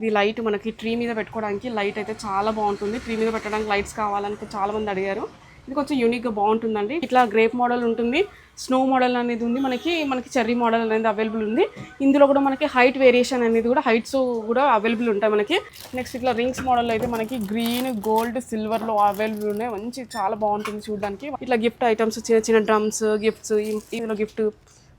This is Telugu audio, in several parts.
ఇది లైట్ మనకి ట్రీ మీద పెట్టుకోవడానికి లైట్ అయితే చాలా బాగుంటుంది. ట్రీ మీద పెట్టడానికి లైట్స్ కావాలని చాలా మంది అడిగారు. ఇది కొంచెం యూనిక్గా బాగుంటుందండి. ఇట్లా గ్రేప్ మోడల్ ఉంటుంది. స్నో మోడల్ అనేది ఉంది. మనకి మనకి చెర్రీ మోడల్ అనేది అవైలబుల్ ఉంది. ఇందులో కూడా మనకి హైట్ వేరియేషన్ అనేది కూడా హైట్స్ కూడా అవైలబుల్ ఉంటాయి మనకి. నెక్స్ట్ ఇట్లా రింగ్స్ మోడల్ అయితే మనకి గ్రీన్ గోల్డ్ సిల్వర్లో అవైలబుల్ ఉన్నాయి. మంచి చాలా బాగుంటుంది చూడడానికి. ఇట్లా గిఫ్ట్ ఐటమ్స్ చిన్న చిన్న డ్రమ్స్ గిఫ్ట్స్ ఇందులో గిఫ్ట్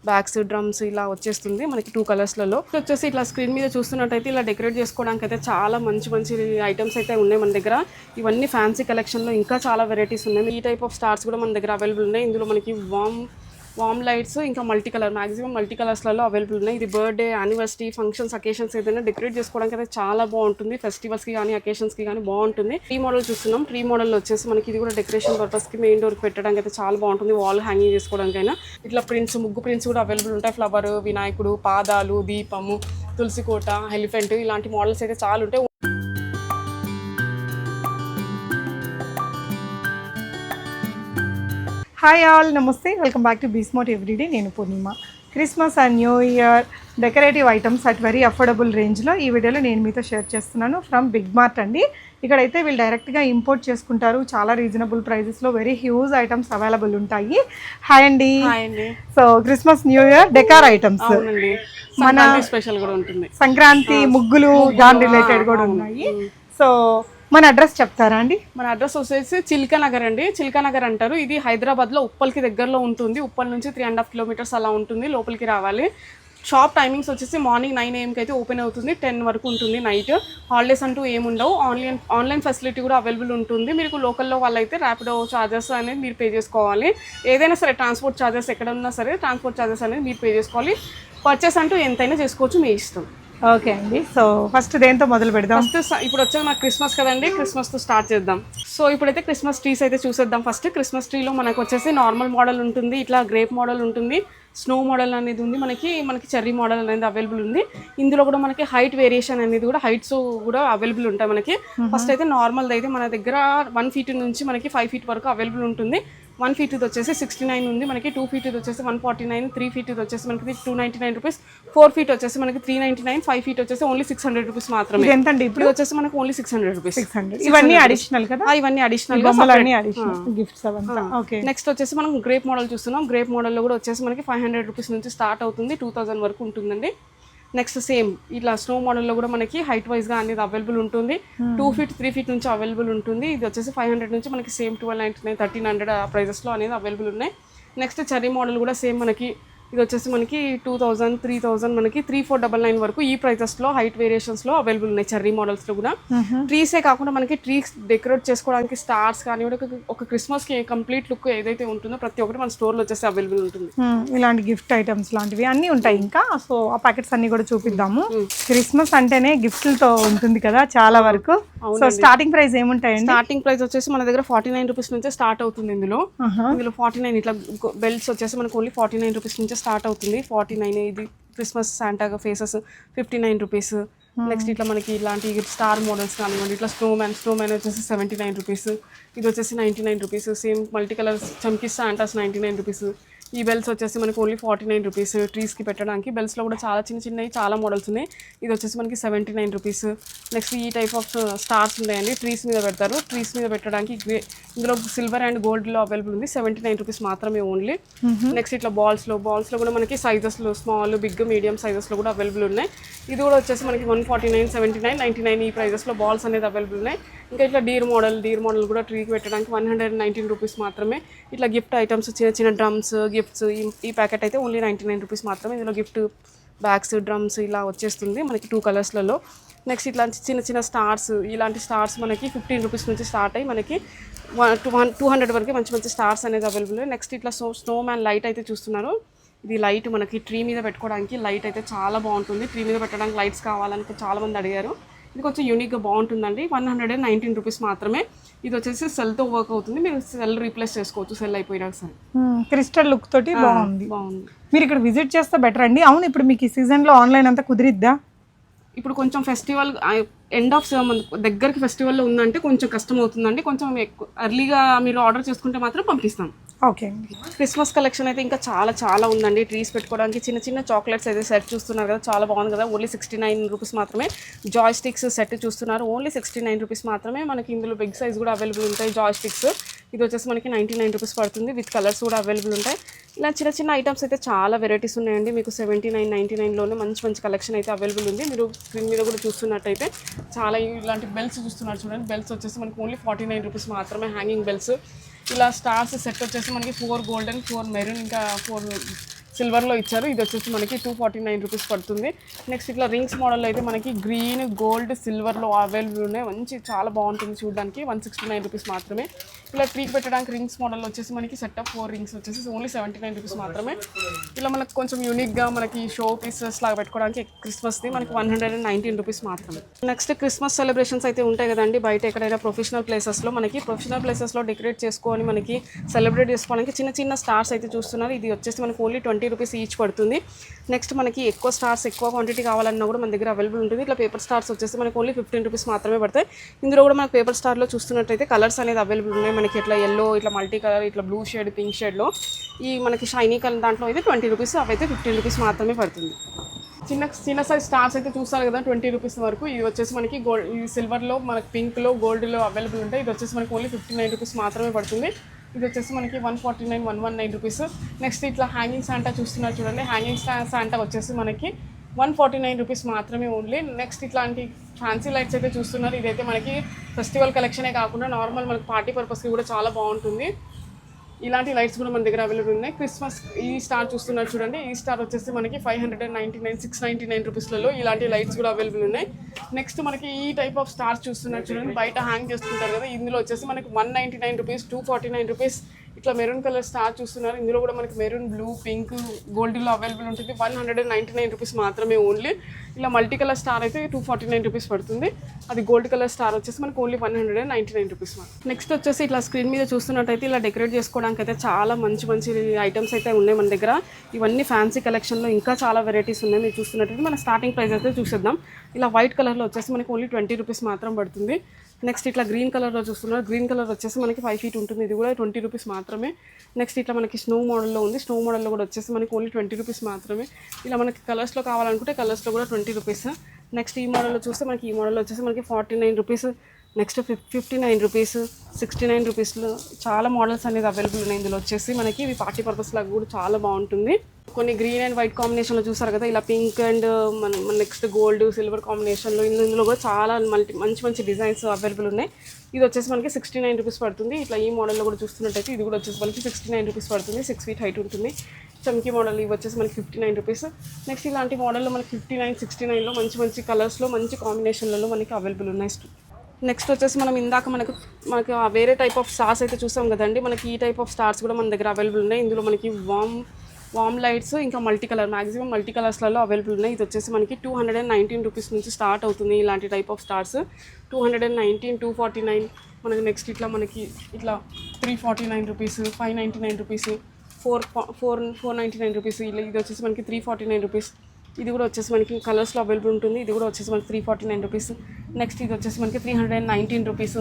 బ్యాగ్స్ డ్రమ్స్ ఇలా వచ్చేస్తుంది మనకి టూ కలర్స్లలో. వచ్చేసి ఇట్లా స్క్రీన్ మీద చూస్తున్నట్టయితే ఇలా డెకరేట్ చేసుకోవడానికి అయితే చాలా మంచి మంచి ఐటమ్స్ అయితే ఉన్నాయి మన దగ్గర. ఇవన్నీ ఫ్యాన్సీ కలెక్షన్లో ఇంకా చాలా వెరైటీస్ ఉన్నాయి. ఈ టైప్ ఆఫ్ స్టార్స్ కూడా మన దగ్గర అవైలబుల్ ఉన్నాయి. ఇందులో మనకి వామ్ వామ్ లైట్స్ ఇంకా మల్టీ కలర్ మాక్సిమం మల్టీ కలర్స్లలో అవైలబుల్ ఉన్నాయి. ఇది బర్త్డే యానివర్సరీ ఫంక్షన్స్ అకేషన్స్ ఏదైనా డెకరేట్ చేసుకోవడానికి అయితే చాలా బాగుంటుంది. ఫెస్టివల్స్కి కానీ అకేషన్స్కి కానీ బాగుంటుంది. ట్రీ మోడల్ చూస్తున్నాం. ట్రీ మోడల్ వచ్చేసి మనకి ఇది కూడా డెకరేషన్ పర్పస్కి మెయిన్ డోర్కి పెట్టడానికి అయితే చాలా బాగుంటుంది. వాల్ హ్యాంగింగ్ చేసుకోవడానికైనా. ఇట్లా ప్రింట్స్ ముగ్గు ప్రింట్స్ కూడా అవైలబుల్ ఉంటాయి. ఫ్లవర్ వినాయకుడు పాదాలు దీపము తులసి కోట ఎలిఫెంట్ ఇలాంటి మోడల్స్ అయితే చాలా ఉంటాయి. హాయ్ ఆల్ నమస్తే. వెల్కమ్ బ్యాక్ టు బీస్మోట్ ఎవ్రీడే నేను Purnima. Christmas and new year decorative items at very affordable రేంజ్లో ఈ వీడియోలో నేను మీతో షేర్ చేస్తున్నాను ఫ్రమ్ బిగ్ మార్ట్ అండి. ఇక్కడైతే వీళ్ళు డైరెక్ట్గా ఇంపోర్ట్ చేసుకుంటారు. చాలా రీజనబుల్ ప్రైజెస్లో వెరీ హ్యూజ్ ఐటమ్స్ అవైలబుల్ ఉంటాయి. హాయ్ అండి. So Christmas new year decor items మన స్పెషల్ కూడా ఉంటుంది. సంక్రాంతి ముగ్గులు దాని రిలేటెడ్ కూడా ఉన్నాయి. సో మన అడ్రస్ చెప్తారా అండి? మన అడ్రస్ వచ్చేసి చిల్కా నగర్ అండి. చిల్కా నగర్ అంటారు. ఇది హైదరాబాద్లో ఉప్పల్కి దగ్గరలో ఉంటుంది. ఉప్పల్ నుంచి త్రీ అండ్ హాఫ్ కిలోమీటర్స్ అలా ఉంటుంది లోపలికి రావాలి. షాప్ టైమింగ్స్ వచ్చేసి మార్నింగ్ నైన్ ఏఎంకి అయితే ఓపెన్ అవుతుంది. టెన్ వరకు ఉంటుంది నైట్ హాలిడేస్ అంటూ ఏముండవు ఆన్లైన్ ఆన్లైన్ ఫెసిలిటీ కూడా అవైలబుల్ ఉంటుంది. మీకు లోకల్లో వాళ్ళైతే ర్యాపిడో చార్జెస్ అనేది మీరు పే చేసుకోవాలి. ఏదైనా సరే ట్రాన్స్పోర్ట్ చార్జెస్ ఎక్కడ ఉన్నా సరే ట్రాన్స్పోర్ట్ చార్జెస్ అనేది మీరు పే చేసుకోవాలి. పర్చేస్ అంటూ ఎంతైనా చేసుకోవచ్చు మీ ఇష్టం. ఓకే అండి. సో ఫస్ట్ దేంతో మొదలు పెడదాం? ఫస్ట్ ఇప్పుడు వచ్చేది మనకు క్రిస్మస్ కదండి. క్రిస్మస్తో స్టార్ట్ చేద్దాం. సో ఇప్పుడైతే క్రిస్మస్ ట్రీస్ అయితే చూసేద్దాం ఫస్ట్. క్రిస్మస్ ట్రీలో మనకు వచ్చేసి నార్మల్ మోడల్ ఉంటుంది ఇట్లా గ్రేప్ మోడల్ ఉంటుంది స్నో మోడల్ అనేది ఉంది మనకి మనకి చెర్రీ మోడల్ అనేది అవైలబుల్ ఉంది. ఇందులో కూడా మనకి హైట్ వేరియేషన్ అనేది కూడా హైట్స్ కూడా అవైలబుల్ ఉంటాయి మనకి. ఫస్ట్ అయితే నార్మల్ అయితే మన దగ్గర వన్ ఫీట్ నుంచి మనకి ఫైవ్ ఫీట్ వరకు అవైలబుల్ ఉంటుంది. వన్ ఫీట్ వచ్చేసి సిక్స్టీ నైన్ ఉంది. మనకి టూ ఫీట్ వచ్చేసి one forty nine three feet వచ్చేసి మనకి two ninety nine rupees four feet వచ్చేసి మనకి three ninety nine five feet వచ్చేసి ఓన్లీ సిక్స్ హండ్రెడ్ రూపీస్ మాత్రమే. ఎంతండి ఇప్పుడు? వచ్చేసి మనకు only six hundred rupees six hundred ఇవన్నీ అడిషనల్ కదా? ఇవన్నీ అడిషనల్ గిఫ్ట్స్ ఓకే. నెక్స్ట్ వచ్చేసి మనం గ్రేప్ మోడల్ చూస్తున్నాం. గ్రేప్ మోడల్లో కూడా వచ్చేసి మనకి ఫైవ్ హండ్రెడ్ రూపీస్ నుంచి స్టార్ట్ అవుతుంది. టూ థౌసండ్ వరకు ఉంటుందండి. నెక్స్ట్ సేమ్ ఇట్లా స్నో మోడల్లో కూడా మనకి హైట్ వైజ్గా అనేది అవైలబుల్ ఉంటుంది. టూ ఫీట్ త్రీ ఫీట్ నుంచి అవైలబుల్ ఉంటుంది. ఇది వచ్చేసి ఫైవ్ హండ్రెడ్ నుంచి మనకి same twelve ninety nine thirteen hundred ప్రైజెస్లో అనేది అవైలబుల్ ఉన్నాయి. నెక్స్ట్ చెర్రీ మోడల్ కూడా సేమ్ మనకి ఇది వచ్చేసి మనకి టూ థౌజండ్ త్రీ థౌజండ్ మనకి త్రీ ఫోర్ డబల్ నైన్ వరకు ఈ ప్రైజెస్లో హైట్ వేరియేషన్స్లో అవైలబుల్ ఉన్నాయి చెర్రీ మోడల్స్లో కూడా. ట్రీసే కాకుండా మనకి ట్రీస్ డెకరేట్ చేసుకోవడానికి స్టార్స్ కానీ ఒక- ఒక క్రిస్మస్కి కంప్లీట్ లుక్ ఏదైతే ఉంటుందో ప్రతి ఒక్కటి మన స్టోర్లో వచ్చేసి అవైలబుల్ ఉంటుంది. ఇలాంటి గిఫ్ట్ ఐటమ్స్ లాంటివి అన్నీ ఉంటాయి ఇంకా. సో ఆ ప్యాకెట్స్ అన్ని కూడా చూపిద్దాము. క్రిస్మస్ అంటేనే గిఫ్ట్లతో ఉంటుంది కదా చాలా వరకు. సో స్టార్టింగ్ ప్రైస్ ఏముంటాయండి? స్టార్టింగ్ ప్రైస్ వచ్చేసి మన దగ్గర ఫార్టీ నైన్ రూపీస్ నుంచే స్టార్ట్ అవుతుంది ఇందులో. ఇందులో ఫార్టీ నైన్ ఇట్లా బెల్ట్స్ వచ్చేసి మనకు ఓన్లీ ఫార్టీ నైన్ రూపీస్ నుంచే స్టార్ట్ అవుతుంది. ఫార్టీ నైన్ ఇది Christmas శాంటాగా faces fifty nine rupees. Next ఇట్లా మనకి ఇలాంటి స్టార్ మోడల్స్ కానివ్వండి ఇట్లా స్నో మ్యాన్ స్నో మ్యాన్ వచ్చేసి సెవెంటీ నైన్ రూపీస్. ఇది వచ్చేసి ninety nine rupees. Same multi colours చమ్కీ Santas ninety nine rupees. ఈ బెల్స్ వచ్చేసి మనకి ఓన్లీ ఫార్టీ నైన్ రూపీస్ ట్రీస్కి పెట్టడానికి. బెల్స్లో కూడా చాలా చిన్న చిన్నవి చాలా మోడల్స్ ఉన్నాయి. ఇది వచ్చేసి మనకి సెవెంటీ నైన్ రూపీస్ నెక్స్ట్ ఈ టైప్ ఆఫ్ స్టార్స్ ఉన్నాయండి. ట్రీస్ మీద పెడతారు. ట్రీస్ మీద పెట్టడానికి ఇందులో సిల్వర్ అండ్ గోల్డ్లో అవైలబుల్ ఉంది. సెవెంటీ నైన్ రూపీస్ మాత్రమే ఓన్లీ నెక్స్ట్ ఇట్లా బాల్స్లో బాల్స్లో కూడా మనకి సైజెస్లో స్మాల్ బిగ్ మీడియం సైజెస్లో కూడా అవైలబుల్ ఉన్నాయి. ఇది కూడా వచ్చేసి మనకి one forty nine seventy nine ninety nine ఈ ప్రైజెస్లో బాల్స్ అనేది అవైలబుల్ ఉన్నాయి. ఇంకా ఇట్లా డీర్ మోడల్ డీర్ మోడల్ కూడా ట్రీకి పెట్టడానికి వన్ హండ్రెడ్ నైన్టీన్ రూపీస్ మాత్రమే. ఇట్లా గిఫ్ట్ ఐటమ్స్ చిన్న చిన్న డ్రమ్స్ గిఫ్ట్స్ ఈ ప్యాకెట్ అయితే ఓన్లీ నైంటీ నైన్ రూపీస్ మాత్రమే. ఇందులో గిఫ్ట్ బ్యాగ్స్ డ్రమ్స్ ఇలా వచ్చేస్తుంది మనకి టూ కలర్స్లలో నెక్స్ట్ ఇట్లాంటి చిన్న చిన్న స్టార్స్ ఇలాంటి స్టార్స్ మనకి ఫిఫ్టీన్ రూపీస్ నుంచి స్టార్ట్ అయ్యి మనకి one two one two hundred వరకు మంచి మంచి స్టార్స్ అనేది అవైలబుల్ నెక్స్ట్ ఇట్లా స్నో స్నో మ్యాన్ లైట్ అయితే చూస్తున్నారు. ఇది లైట్ మనకి ట్రీ మీద పెట్టుకోవడానికి లైట్ అయితే చాలా బాగుంటుంది. ట్రీ మీద పెట్టడానికి లైట్స్ కావాలని చాలా మంది అడిగారు. ఇది కొంచెం యూనిక్గా బాగుంటుందండి. One hundred and nineteen rupees మాత్రమే. ఇది వచ్చేసి సెల్తో వర్క్ అవుతుంది. మీరు సెల్ రీప్లేస్ చేసుకోవచ్చు. సెల్ అయిపోయినా సరే. క్రిస్టల్ లుక్ తోటి బాగుంది. బాగుంది. మీరు ఇక్కడ విజిట్ చేస్తే బెటర్ అండి. అవును ఇప్పుడు మీకు ఈ season లో ఆన్లైన్ అంతా కుదిరిద్దా? ఇప్పుడు కొంచెం ఫెస్టివల్ ఎండ్ ఆఫ్ దగ్గరికి ఫెస్టివల్లో ఉందంటే కొంచెం కష్టం అవుతుందండి కొంచెం ఎక్కువ ఎర్లీగా మీరు ఆర్డర్ చేసుకుంటే మాత్రం పంపిస్తాం. ఓకే క్రిస్మస్ కలెక్షన్ అయితే ఇంకా చాలా చాలా ఉందండి. ట్రీస్ పెట్టుకోవడానికి చిన్న చిన్న చాక్లెట్స్ అయితే సెట్ చూస్తున్నారు కదా చాలా బాగుంది కదా. ఓన్లీ సిక్స్టీ నైన్ రూపీస్ మాత్రమే. జాయ్ స్టిక్స్ సెట్ చూస్తున్నారు. ఓన్లీ సిక్స్టీ నైన్ రూపీస్ మాత్రమే మనకి ఇందులో బిగ్ సైజ్ కూడా అవైలబుల్ ఉంటాయి జాయ్ స్టిక్స్ ఇది వచ్చేసి మనకి నైంటీ నైన్ రూపీస్ పడుతుంది. విత్ కలర్స్ కూడా అవైలబుల్ ఉంటాయి. ఇలా చిన్న చిన్న ఐటమ్స్ అయితే చాలా వెరైటీస్ ఉన్నాయండి. మీకు సెవెంటీ నైన్ నైంటీ నైన్లోనే మంచి మంచి కలెక్షన్ అయితే అవైలబుల్ ఉంది. మీరు స్క్రీన్ మీద కూడా చూస్తున్నట్టయితే చాలా ఇలాంటి బెల్ట్స్ చూస్తున్నారు చూడండి. బెల్ట్స్ వచ్చేసి మనకి ఓన్లీ ఫార్టీ నైన్ రూపీస్ మాత్రమే హ్యాంగింగ్ బెల్ట్స్ ఇలా స్టార్స్ సెట్ వచ్చేసి మనకి ఫోర్ గోల్డెన్ ఫోర్ మెరూన్ ఇంకా ఫోర్ సిల్వర్లో ఇచ్చారు. ఇది వచ్చేసి మనకి టూ ఫార్టీ నైన్ రూపీస్ పడుతుంది. నెక్స్ట్ ఇట్లా రింగ్స్ మోడల్ అయితే మనకి గ్రీన్ గోల్డ్ సిల్వర్లో అవైలబుల్ ఉన్నాయి. మంచి చాలా బాగుంటుంది చూడడానికి. వన్ సిక్స్టీ నైన్ రూపీస్ మాత్రమే. ఇలా ట్రీకి పెట్టడానికి రింగ్స్ మోడల్ వచ్చేసి మనకి సెట్ ఆఫ్ ఫోర్ రింగ్స్ వచ్చేసి ఓన్లీ సెవెంటీ నైన్ రూపీస్ మాత్రమే. ఇలా మనకు కొంచెం యూనిక్గా మనకి షో పీసెస్ లాగా పెట్టుకోవడానికి క్రిస్మస్ది మనకి one hundred and nineteen rupees మాత్రమే. నెక్స్ట్ క్రిస్మస్ సెలబ్రేషన్స్ అయితే ఉంటాయి కదండి. బయట ఎక్కడైనా ప్రొఫెషనల్ ప్లేసెస్లో మనకి ప్రొఫెషనల్ ప్లేసెస్లో డెకరేట్ చేసుకొని మనకి సెలబ్రేట్ చేసుకోవడానికి చిన్న చిన్న స్టార్స్ అయితే చూస్తున్నారు. ఇది వచ్చేసి మనకి ఓన్లీ ట్వంటీ రూపీస్ ఈచ్ పడుతుంది. నెక్స్ట్ మనకి ఎక్కువ స్టార్స్ ఎక్కువ క్వాంటిటీ కావాలన్నా కూడా మన దగ్గర అవైలబుల్ ఉంటుంది. ఇట్లా పేపర్ స్టార్స్ వచ్చేసి మనకి ఓన్లీ ఫిఫ్టీన్ రూపీస్ మాత్రమే పడతాయి. ఇందులో కూడా మనకి పేపర్ స్టార్లో చూస్తున్నట్టయితే కలర్స్ అనేది అవైలబుల్ ఉన్నాయి. మనకి ఇట్లా ఎల్లో ఇట్లా మల్టీ కలర్ ఇట్లా బ్లూ షేడ్ పింక్ షేడ్లో ఈ మనకి షైనీ కలర్ దాంట్లో అయితే ట్వంటీ రూపీస్ అవైతే ఫిఫ్టీన్ రూపీస్ మాత్రమే పడుతుంది. చిన్న చిన్న సైజ్ స్టార్స్ అయితే చూస్తారు కదా ట్వంటీ రూపీస్ వరకు. ఇది వచ్చేసి మనకి గోల్డ్ ఈ సిల్వర్లో మనకి పింక్లో గోల్డ్లో అవైలబుల్ ఉంటాయి. ఇది వచ్చేసి మనకి ఓన్లీ ఫిఫ్టీ నైన్ రూపీస్ మాత్రమే పడుతుంది. ఇది వచ్చేసి మనకి one forty nine one one nine rupees next ఇట్లా హ్యాంగింగ్ శాంటా చూస్తున్నారు చూడండి. హ్యాంగింగ్ శాంటా వచ్చేసి మనకి వన్ ఫార్టీ నైన్ రూపీస్ మాత్రమే ఓన్లీ. నెక్స్ట్ ఇట్లాంటి ఫ్యాన్సీ లైట్స్ అయితే చూస్తున్నారు. ఇదైతే మనకి ఫెస్టివల్ కలెక్షనే కాకుండా నార్మల్ మనకి పార్టీ పర్పస్కి కూడా చాలా బాగుంటుంది. ఇలాంటి లైట్స్ కూడా మన దగ్గర అవైలబుల్ ఉన్నాయి. క్రిస్మస్ ఈ స్టార్ చూస్తున్నారు చూడండి. ఈ స్టార్ వచ్చేసి మనకి five hundred and ninety nine six ninety nine రూపీస్లలో ఇలాంటి లైట్స్ కూడా అవైలబుల్ ఉన్నాయి. నెక్స్ట్ మనకి ఈ టైప్ ఆఫ్ స్టార్స్ చూస్తున్నారు చూడండి. బయట హ్యాంగ్ చేసుకుంటారు కదా ఇందులో వచ్చేసి మనకి one ninety nine rupees two forty nine rupees ఇట్లా మెరూన్ కలర్ స్టార్ చూస్తున్నారు. ఇందులో కూడా మనకి మెరూన్ బ్లూ పింక్ గోల్డ్లో అవైలబుల్ ఉంటుంది. One hundred and ninety nine rupees మాత్రమే ఓన్లీ. ఇలా మల్టీ కలర్ స్టార్ అయితే టూ ఫార్టీ నైన్ రూపీస్ పడుతుంది. అది గోల్డ్ కలర్ స్టార్ వచ్చేసి మనకు only one hundred and ninety nine rupees next వచ్చేసి ఇట్లా స్క్రీన్ మీద చూస్తున్నట్టయితే ఇలా డెకరేట్ చేసుకోవడానికి అయితే చాలా మంచి మంచి ఐటమ్స్ అయితే ఉన్నాయి మన దగ్గర. ఇవన్నీ ఫ్యాన్సీ కలెక్షన్లో ఇంకా చాలా వెరైటీస్ ఉన్నాయి. మీరు చూస్తున్నట్టయితే మన స్టార్టింగ్ ప్రైస్ అయితే చూసేద్దాం. ఇలా వైట్ కలర్లో వచ్చేసి మనకి ఓన్లీ ట్వంటీ రూపీస్ మాత్రం పడుతుంది. నెక్స్ట్ ఇట్లా గ్రీన్ కలర్లో చూస్తున్నారు. గ్రీన్ కలర్ వచ్చేసి మనకి ఫైవ్ ఫీట్ ఉంటుంది. ఇది కూడా ట్వంటీ రూపీస్ మాత్రమే. నెక్స్ట్ ఇట్లా మనకి స్నో మోడల్లో ఉంది. స్నో మోడల్లో కూడా వచ్చేసి మనకి ఓన్లీ ట్వంటీ రూపీస్ మాత్రమే. ఇలా మనకి కలర్స్లో కావాలనుకుంటే కలర్స్లో కూడా ట్వంటీ రూపీస్ నెక్స్ట్ ఈ మోడల్లో చూస్తే మనకి ఈ మోడల్ వచ్చేసి మనకి forty nine rupees next fif fifty nine rupees sixty nine రూపీస్లో చాలా మోడల్స్ అనేది అవైలబుల్ ఉన్నాయి. ఇందులో వచ్చేసి మనకి ఇవి పార్టీ పర్పస్ లాగా కూడా చాలా బాగుంటుంది. కొన్ని గ్రీన్ అండ్ వైట్ కాంబినేషన్లో చూసారు కదా ఇలా పింక్ అండ్ మన నెక్స్ట్ గోల్డ్ సిల్వర్ కాంబినేషన్లో ఇందులో ఇందులో కూడా చాలా మల్టీ మంచి మంచి డిజైన్స్ అవైలబుల్ ఉన్నాయి. ఇది వచ్చేసి మనకి సిక్స్టీ నైన్ రూపీస్ పడుతుంది. ఇట్లా ఈ మోడల్లో కూడా చూస్తున్నట్టయితే ఇది కూడా వచ్చేసి మనకి సిక్స్టీ నైన్ రూపీస్ పడుతుంది. సిక్స్ ఫీట్ హైట్ ఉంటుంది. చమ్కీ మోడల్ ఇవి వచ్చేసి మనకి ఫిఫ్టీ నైన్ రూపీస్. నెక్స్ట్ ఇలాంటి మోడల్లో మనకి ఫిఫ్టీ నైన్ సిక్స్టీ నైన్లో మంచి మంచి కలర్స్లో మంచి కాంబినేషన్లలో మనకి అవైలబుల్ ఉన్నాయి. నెక్స్ట్ వచ్చేసి మనం ఇందాక మనకు మనకి ఆ వేరే టైప్ ఆఫ్ స్టార్స్ అయితే చూసాం కదండి. మనకి ఈ టైప్ ఆఫ్ స్టార్స్ కూడా మన దగ్గర అవైలబుల్ ఉన్నాయి. ఇందులో మనకి వామ్ వామ్ లైట్స్ ఇంకా మల్టీ కలర్ మ్యాక్సిమం మల్టీ కలర్స్లలో అవైలబుల్ ఉన్నాయి. ఇది వచ్చేసి మనకి two hundred and nineteen rupees నుంచి స్టార్ట్ అవుతుంది ఇలాంటి type of stars two hundred and nineteen two forty nine మనకి నెక్స్ట్ ఇట్లా మనకి ఇట్లా three forty nine rupees five ninety nine rupees four four four ninety nine rupees ఇలా ఇది వచ్చేసి మనకి త్రీ ఫార్టీ నైన్ రూపీస్ ఇది కూడా వచ్చేసి మనకి కలర్స్లో అవైలబుల్ ఉంటుంది. ఇది కూడా వచ్చేసి మనకి three forty nine rupees next ఇది వచ్చేసి మనకి three hundred and nineteen rupees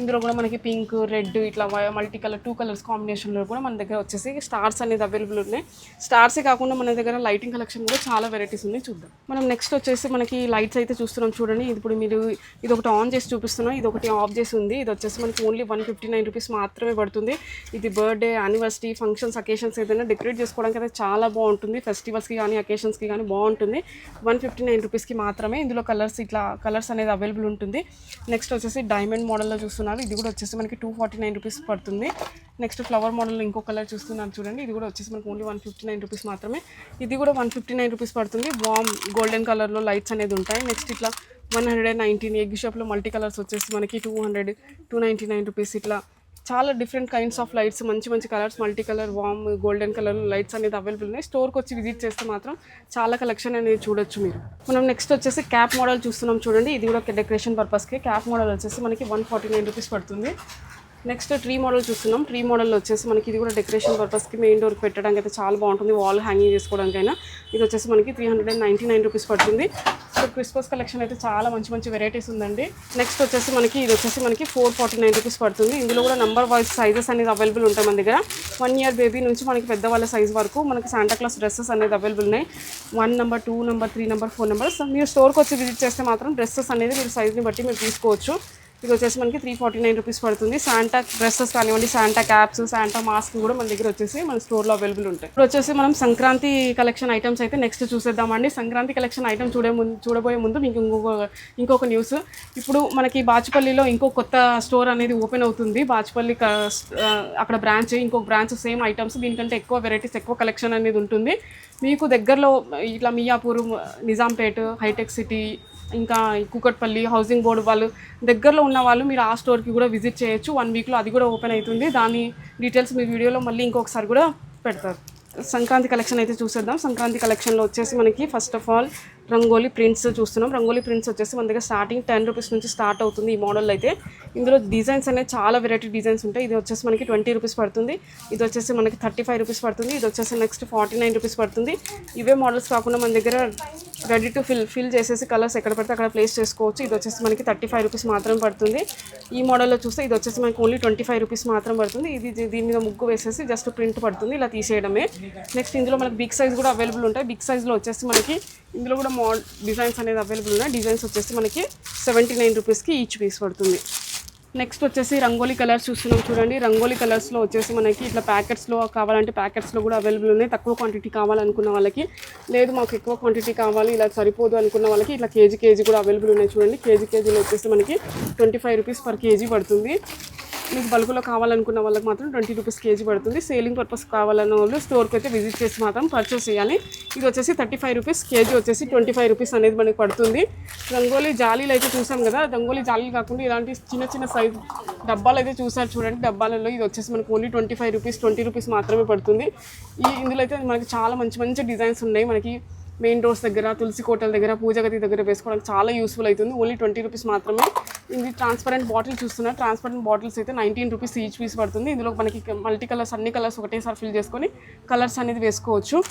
ఇందులో కూడా మనకి పింక్ రెడ్ ఇట్లా మల్టీ కలర్ టూ కలర్స్ కాంబినేషన్లో కూడా మన దగ్గర వచ్చేసి స్టార్స్ అనేది అవైలబుల్ ఉన్నాయి. స్టార్సే కాకుండా మన దగ్గర లైటింగ్ కలెక్షన్ కూడా చాలా వెరైటీస్ ఉన్నాయి చూద్దాం. మనం నెక్స్ట్ వచ్చేసి మనకి లైట్స్ అయితే చూస్తున్నాం చూడండి. ఇప్పుడు మీరు ఇది ఒకటి ఆన్ చేసి చూపిస్తున్నాం ఇది ఒకటి ఆఫ్ చేసి ఉంది. ఇది వచ్చేసి మనకి only one fifty nine rupees మాత్రమే పడుతుంది. ఇది బర్త్డే యానివర్సరీ ఫంక్షన్స్ అకేషన్స్ ఏదైనా డెకరేట్ చేసుకోవడానికి అయితే చాలా బాగుంటుంది. ఫెస్టివల్స్కి కానీ అకేషన్స్కి కానీ బాగుంటుంది. వన్ ఫిఫ్టీ నైన్ రూపీస్కి మాత్రమే ఇందులో కలర్స్ ఇట్లా కలర్స్ అనేది అవైలబుల్ ఉంటుంది. నెక్స్ట్ వచ్చేసి డైమండ్ మోడల్లో చూస్తున్నారు. ఇది కూడా వచ్చేసి మనకి టూ ఫార్టీ నైన్ రూపీస్ పడుతుంది. నెక్స్ట్ ఫ్లవర్ మోడల్ ఇంకో కలర్ చూస్తున్నారు చూడండి. ఇది కూడా వచ్చేసి మనకి only one fifty nine rupees మాత్రమే. ఇది కూడా వన్ ఫిఫ్టీ నైన్ రూపీస్ పడుతుంది వామ్ గోల్డెన్ కలర్లో లైట్స్ అనేది ఉంటాయి. నెక్స్ట్ ఇట్లా one hundred and nineteen egg షాప్లో మల్టీ కలర్స్ వచ్చేసి మనకి two hundred two ninety nine rupees ఇట్లా చాలా డిఫరెంట్ కైండ్స్ ఆఫ్ లైట్స్ మంచి మంచి colours multi colour warm golden colour lights అనేది అవైలబుల్ ఉన్నాయి. స్టోర్కి వచ్చి విజిట్ చేస్తే మాత్రం చాలా కలెక్షన్ అనేది చూడొచ్చు మీరు. మనం నెక్స్ట్ వచ్చేసి క్యాప్ మోడల్ చూస్తున్నాం చూడండి. ఇది కూడా డెకరేషన్ పర్పస్కి క్యాప్ మోడల్ వచ్చేసి మనకి వన్ ఫార్టీ నైన్ రూపీస్ పడుతుంది. నెక్స్ట్ ట్రీ మోడల్ చూస్తున్నాం. ట్రీ మోడల్ వచ్చేసి మనకి ఇది కూడా డెకరేషన్ పర్పస్కి మెయిన్ డోర్కి పెట్టడానికి అయితే చాలా బాగుంటుంది. వాల్ హ్యాంగింగ్ చేసుకోవడానికైనా. ఇది వచ్చేసి మనకి three hundred and ninety nine rupees పడుతుంది. ఇప్పుడు క్రిస్మస్ కలెక్షన్ అయితే చాలా మంచి మంచి వెరైటీస్ ఉందండి. నెక్స్ట్ వచ్చేసి మనకి ఇది వచ్చేసి మనకి ఫోర్ ఫార్టీ నైన్ రూపీస్ పడుతుంది. ఇందులో కూడా నంబర్ వైజ్ సైజెస్ అనేది అవైలబుల్ ఉంటాయి మన దగ్గర. వన్ ఇయర్ బేబీ నుంచి మనకి పెద్దవాళ్ళ సైజ్ వరకు మనకి శాంటా క్లాస్ డ్రెస్సెస్ అనేది అవైలబుల్ ఉన్నాయి. One number two number three number four numbers మీరు స్టోర్కి వచ్చి విజిట్ చేస్తే మాత్రం డ్రెస్సెస్ అనేది మీరు సైజ్ని బట్టి మీరు తీసుకోవచ్చు. ఇది వచ్చేసి మనకి త్రీ ఫార్టీ నైన్ రూపీస్ పడుతుంది. శాంటా డ్రెస్సెస్ కానివ్వండి శాంటా క్యాప్స్ శాంటా మాస్క్ కూడా మన దగ్గర వచ్చేసి మన స్టోర్లో అవైలబుల్ ఉంటాయి. ఇప్పుడు వచ్చేసి మనం సంక్రాంతి కలెక్షన్ ఐటమ్స్ అయితే నెక్స్ట్ చూసేద్దామండి. సంక్రాంతి కలెక్షన్ ఐటమ్ చూడే ముందు చూడబోయే ముందు మీకు ఇంకొక ఇంకొక న్యూస్ ఇప్పుడు మనకి బాచుపల్లిలో ఇంకో కొత్త స్టోర్ అనేది ఓపెన్ అవుతుంది. బాచుపల్లి అక్కడ బ్రాంచ్ ఇంకొక బ్రాంచ్ సేమ్ ఐటమ్స్ దీనికంటే ఎక్కువ వెరైటీస్ ఎక్కువ కలెక్షన్ అనేది ఉంటుంది. మీకు దగ్గరలో ఇట్లా మియాపూర్ నిజాంపేట్ హైటెక్ సిటీ ఇంకా కూకట్పల్లి హౌసింగ్ బోర్డు వాళ్ళు దగ్గరలో ఉన్న వాళ్ళు మీరు ఆ స్టోర్కి కూడా విజిట్ చేయొచ్చు. వన్ వీక్లో అది కూడా ఓపెన్ అవుతుంది. దాని డీటెయిల్స్ మీ వీడియోలో మళ్ళీ ఇంకొకసారి కూడా పెడతారు. సంక్రాంతి కలెక్షన్ అయితే చూసేద్దాం. సంక్రాంతి కలెక్షన్లో వచ్చేసి మనకి first of all rangoli prints చూస్తున్నాం. రంగోలీ ప్రింట్స్ వచ్చేసి మన దగ్గర స్టార్టింగ్ టెన్ రూపీస్ నుంచి స్టార్ట్ అవుతుంది ఈ మోడల్ అయితే. ఇందులో డిజైన్స్ అనేవి చాలా వెరైటీ డిజైన్స్ ఉంటాయి. ఇది వచ్చేసి మనకి ట్వంటీ రూపీస్ పడుతుంది. ఇది వచ్చేసి మనకి థర్టీ ఫైవ్ రూపీస్ పడుతుంది. ఇది వచ్చేసి నెక్స్ట్ ఫార్టీ నైన్ రూపీస్ పడుతుంది. ఇవే మోడల్స్ కాకుండా మన దగ్గర రెడీ టు ఫిల్ ఫిల్ చేసేసి కలర్స్ ఎక్కడ పడితే అక్కడ ప్లేస్ చేసుకోవచ్చు. ఇది వచ్చేసి మనకి థర్టీ ఫైవ్ రూపీస్ మాత్రం పడుతుంది. ఈ మోడల్లో చూస్తే ఇది వచ్చేసి మనకి ఓన్లీ ట్వంటీ ఫైవ్ రూపీస్ మాత్రం పడుతుంది. ఇది- దీని మీద ముగ్గు వేసేసి జస్ట్ ప్రింట్ పడుతుంది. ఇలా తీసేయడమే. నెక్స్ట్ ఇందులో మనకి బిగ్ సైజ్ కూడా అవైలబుల్ ఉంటాయి. బిగ్ సైజ్లో వచ్చేసి మనకి ఇందులో కూడా మోడ్ డిజైన్స్ అనేది అవైలబుల్ ఉన్నాయి. డిజైన్స్ వచ్చేసి మనకి సెవెంటీ నైన్ రూపీస్కి ఈచ్ పీస్ పడుతుంది. నెక్స్ట్ వచ్చేసి రంగోలీ కలర్స్ చూస్తున్నాం చూడండి. రంగోలీ కలర్స్లో వచ్చేసి మనకి ఇట్లా ప్యాకెట్స్లో కావాలంటే ప్యాకెట్స్లో కూడా అవైలబుల్ ఉన్నాయి. తక్కువ క్వాంటిటీ కావాలనుకున్న వాళ్ళకి. లేదు మాకు ఎక్కువ క్వాంటిటీ కావాలి ఇలా సరిపోదు అనుకున్న వాళ్ళకి ఇట్లా కేజీ కేజీ కూడా అవైలబుల్ ఉన్నాయి చూడండి. కేజీ కేజీలో వచ్చేసి మనకి twenty five rupees per KG పడుతుంది. మీకు బల్క్లో కావాలనుకున్న వాళ్ళకి మాత్రం ట్వంటీ రూపీస్ కేజీ పడుతుంది. సేలింగ్ పర్పస్ కావాలన్న వాళ్ళు స్టోర్కి అయితే విజిట్ చేసి మాత్రం పర్చేస్ చేయాలి. ఇది వచ్చేసి థర్టీ ఫైవ్ రూపీస్ కేజీ వచ్చేసి ట్వంటీ ఫైవ్ రూపీస్ అనేది మనకి పడుతుంది. రంగోలీ జాలీలు అయితే చూసాం కదా రంగోలీ జాలీలు కాకుండా ఇలాంటి చిన్న చిన్న సైజ్ డబ్బాలు అయితే చూసారు చూడండి. డబ్బాలలో ఇది వచ్చేసి మనకి only twenty five rupees twenty rupees మాత్రమే పడుతుంది. ఈ ఇందులో అయితే మనకి చాలా మంచి మంచి డిజైన్స్ ఉన్నాయి. మనకి మెయిన్ డోర్స్ దగ్గర తులసి కోటల దగ్గర పూజ గది దగ్గర వేసుకోవడానికి చాలా యూస్ఫుల్ అవుతుంది. ఓన్లీ ట్వంటీ రూపీస్ మాత్రమే ఇది ట్రాన్స్పరెంట్ బాటిల్ చూస్తున్నారు ట్రాన్స్పరెంట్ బాటిల్స్ అయితే నైన్టీన్ రూపీస్ ఈచ్ పీస్ పడుతుంది. ఇందులో మనకి మల్టీ కలర్స్ అన్ని కలర్స్ ఒకటేసారి ఫిల్ చేసుకొని కలర్స్ అనేది వేసుకోవచ్చు.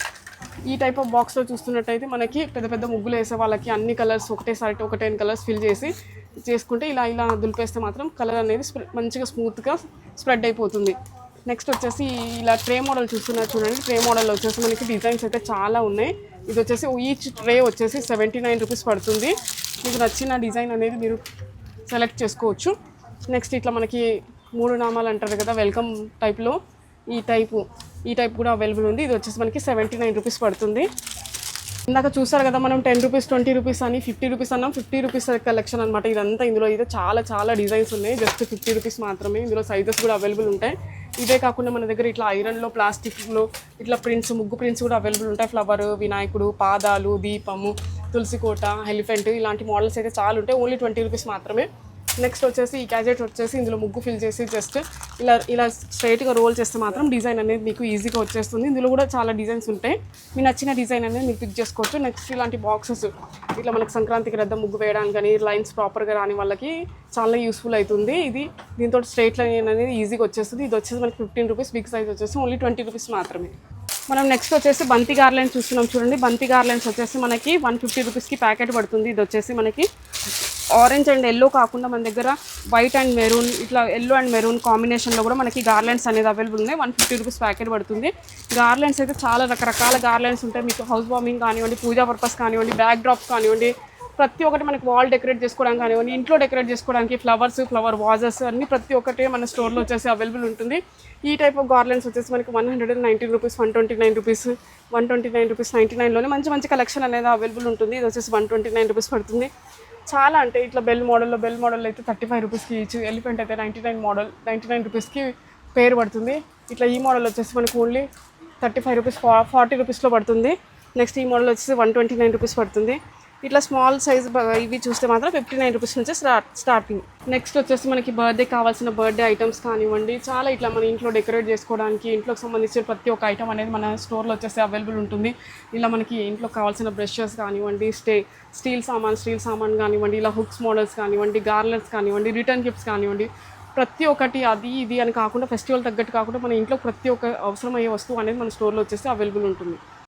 ఈ టైప్ ఆఫ్ బాక్స్లో చూస్తున్నట్టయితే మనకి పెద్ద పెద్ద ముగ్గులు వేసే వాళ్ళకి అన్ని కలర్స్ ఒకటేసారి ఒక టెన్ కలర్స్ ఫిల్ చేసి చేసుకుంటే ఇలా ఇలా దులిపేస్తే మాత్రం కలర్ అనేది స్ప్రె- మంచిగా స్మూత్గా స్ప్రెడ్ అయిపోతుంది. నెక్స్ట్ వచ్చేసి ఇలా ట్రే మోడల్ చూస్తున్నారు చూడండి. ట్రే మోడల్ వచ్చేసి మనకి డిజైన్స్ అయితే చాలా ఉన్నాయి. ఇది వచ్చేసి ఈచ్ ట్రే వచ్చేసి సెవెంటీ నైన్ రూపీస్ పడుతుంది. మీకు నచ్చిన డిజైన్ అనేది మీరు సెలెక్ట్ చేసుకోవచ్చు. నెక్స్ట్ ఇట్లా మనకి మూడు నామాలు అంటారు కదా వెల్కమ్ టైప్లో ఈ టైపు ఈ టైప్ కూడా అవైలబుల్ ఉంది. ఇది వచ్చేసి మనకి సెవెంటీ నైన్ రూపీస్ పడుతుంది. ఇందాక చూసారు కదా మనం టెన్ రూపీస్ ట్వంటీ రూపీస్ అని ఫిఫ్టీ రూపీస్ అన్నాం. ఫిఫ్టీ రూపీస్ కలెక్షన్ అనమాట ఇదంతా ఇందులో. అయితే చాలా చాలా డిజైన్స్ ఉన్నాయి. జస్ట్ ఫిఫ్టీ రూపీస్ మాత్రమే. ఇందులో సైజెస్ కూడా అవైలబుల్ ఉంటాయి. ఇవే కాకుండా మన దగ్గర ఇట్లా ఐరన్లో ప్లాస్టిక్లో ఇట్లా ప్రింట్స్ ముగ్గు ప్రింట్స్ కూడా అవైలబుల్ ఉంటాయి. ఫ్లవర్ వినాయకుడు పాదాలు దీపము తులసి కోట ఎలిఫెంట్ ఇలాంటి మోడల్స్ అయితే చాలా ఉంటాయి. ఓన్లీ ట్వంటీ రూపీస్ మాత్రమే. నెక్స్ట్ వచ్చేసి ఈ క్యాజెట్ వచ్చేసి ఇందులో ముగ్గు ఫిల్ చేసి జస్ట్ ఇలా ఇలా స్ట్రైట్గా రోల్ చేస్తే మాత్రం డిజైన్ అనేది మీకు ఈజీగా వచ్చేస్తుంది. ఇందులో కూడా చాలా డిజైన్స్ ఉంటాయి. మీ నచ్చిన డిజైన్ అనేది మీరు పిక్ చేసుకోవచ్చు. నెక్స్ట్ ఇలాంటి బాక్సెస్ ఇట్లా మనకి సంక్రాంతికి రద్ద ముగ్గు వేయడానికి కానీ లైన్స్ ప్రాపర్గా రాని వాళ్ళకి చాలా యూస్ఫుల్ అవుతుంది. ఇది దీంతో స్ట్రైట్ లైన్ అనేది ఈజీగా వచ్చేస్తుంది. ఇది వచ్చేసి మనకి ఫిఫ్టీన్ రూపీస్ బిగ్ సైజ్ వచ్చేసి ఓన్లీ ట్వంటీ రూపీస్ మాత్రమే. మనం నెక్స్ట్ వచ్చేసి బంతి గార్లెన్స్ చూస్తున్నాం చూడండి. బంతి గార్లెన్స్ వచ్చేసి మనకి వన్ ఫిఫ్టీ రూపీస్కి ప్యాకెట్ పడుతుంది. ఇది వచ్చేసి మనకి ఆరెంజ్ అండ్ ఎల్లో కాకుండా మన దగ్గర వైట్ అండ్ మెరూన్ ఇట్లా ఎల్లో అండ్ మెరూన్ కాంబినేషన్లో కూడా మనకి గార్లెండ్స్ అనేది అవైలబుల్ ఉన్నాయి. వన్ ఫిఫ్టీ రూపీస్ ప్యాకెట్ పడుతుంది. గార్లెండ్స్ అయితే చాలా రకరకాల గార్లెండ్స్ ఉంటాయి. మీకు హౌస్ వార్మింగ్ కానివ్వండి పూజా పర్పస్ కానివ్వండి బ్యాక్ డ్రాప్స్ కానివ్వండి ప్రతి ఒక్కటి మనకి వాల్ డెకరేట్ చేసుకోవడానికి కానివ్వండి ఇంట్లో డెకరేట్ చేసుకోవడానికి ఫ్లవర్స్ ఫ్లవర్ వాజెస్ అన్ని ప్రతి ఒక్కటి మన స్టోర్లో వచ్చేసి అవైలబుల్ ఉంటుంది. ఈ టైప్ ఆఫ్ గార్లెండ్స్ వచ్చేసి మనకి one hundred and ninety rupees one twenty nine rupees one twenty nine rupees ninety నైన్లోనే మంచి మంచి కలెక్షన్ అనేది అవైలబుల్ ఉంటుంది. ఇది వచ్చేసి వన్ ట్వంటీ నైన్ రూపీస్ పడుతుంది. చాలా అంటే ఇట్లా బెల్ మోడల్లో బెల్ మోడల్ అయితే థర్టీ ఫైవ్ రూపీస్కి ఇచ్చి ఎలిఫెంట్ అయితే ninety nine model ninety nine రూపీస్కి పేరు పడుతుంది. ఇట్లా ఈ మోడల్ వచ్చేసి మనకు only thirty five rupees forty రూపీస్లో పడుతుంది. నెక్స్ట్ ఈ మోడల్ వచ్చేసి వన్ ట్వంటీ నైన్ రూపీస్ పడుతుంది. ఇట్లా స్మాల్ సైజ్ ఇవి చూస్తే మాత్రం ఫిఫ్టీ నైన్ రూపీస్ నుంచి స్టార్ట్ స్టార్టింగ్. నెక్స్ట్ వచ్చేసి మనకి బర్త్డే కావాల్సిన బర్త్డే ఐటమ్స్ కానివ్వండి చాలా ఇట్లా మన ఇంట్లో డెకరేట్ చేసుకోవడానికి ఇంట్లోకి సంబంధించిన ప్రతి ఒక్క ఐటమ్ అనేది మన స్టోర్లో వచ్చేసి అవైలబుల్ ఉంటుంది. ఇలా మనకి ఇంట్లో కావాల్సిన బ్రషెస్ కానివ్వండి స్టే స్టీల్ సామాన్ స్టీల్ సామాన్ కానివ్వండి ఇలా హుక్స్ మోడల్స్ కానివ్వండి గార్లెట్స్ కానివ్వండి రిటర్న్ గిఫ్ట్స్ కానివ్వండి ప్రతి ఒక్కటి అది ఇది అని కాకుండా ఫెస్టివల్ తగ్గట్టు కాకుండా మన ఇంట్లో ప్రతి ఒక్క అవసరమయ్యే వస్తువు అనేది మన స్టోర్లో వచ్చేసి అవైలబుల్ ఉంటుంది.